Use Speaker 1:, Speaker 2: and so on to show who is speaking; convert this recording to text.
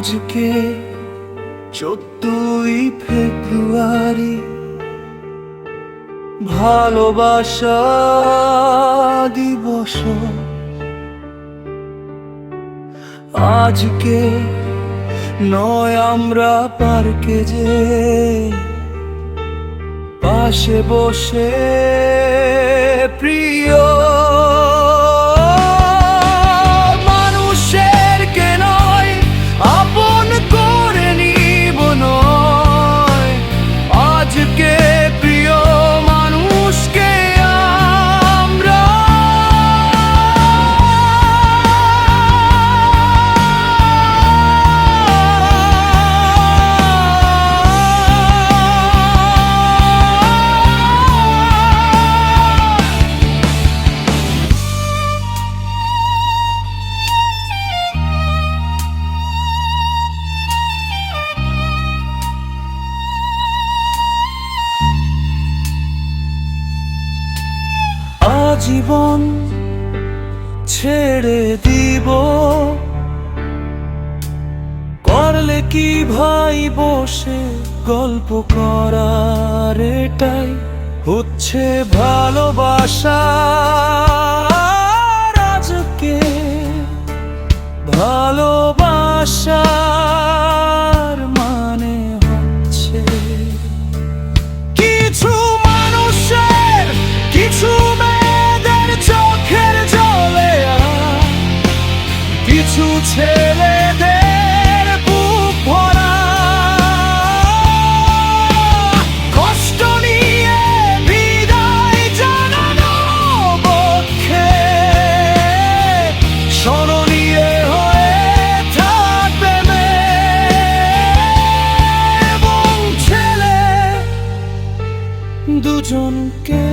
Speaker 1: আজকে চোদ্দই ফেব্রুয়ারি ভালোবাসা দিবস। আজকে নয় আমরা পার্কে যে পাশে বসে প্রিয়। আজকে আজীবন ছেড়ে দিব। করলে কি ভাই বসে গল্প করার? এটাই হচ্ছে ভালোবাসা। আজকে ভালোবাসার কিছু ছেলেদের জানানো স্মরণীয় হয়ে থাকবে ছেলে দুজনকে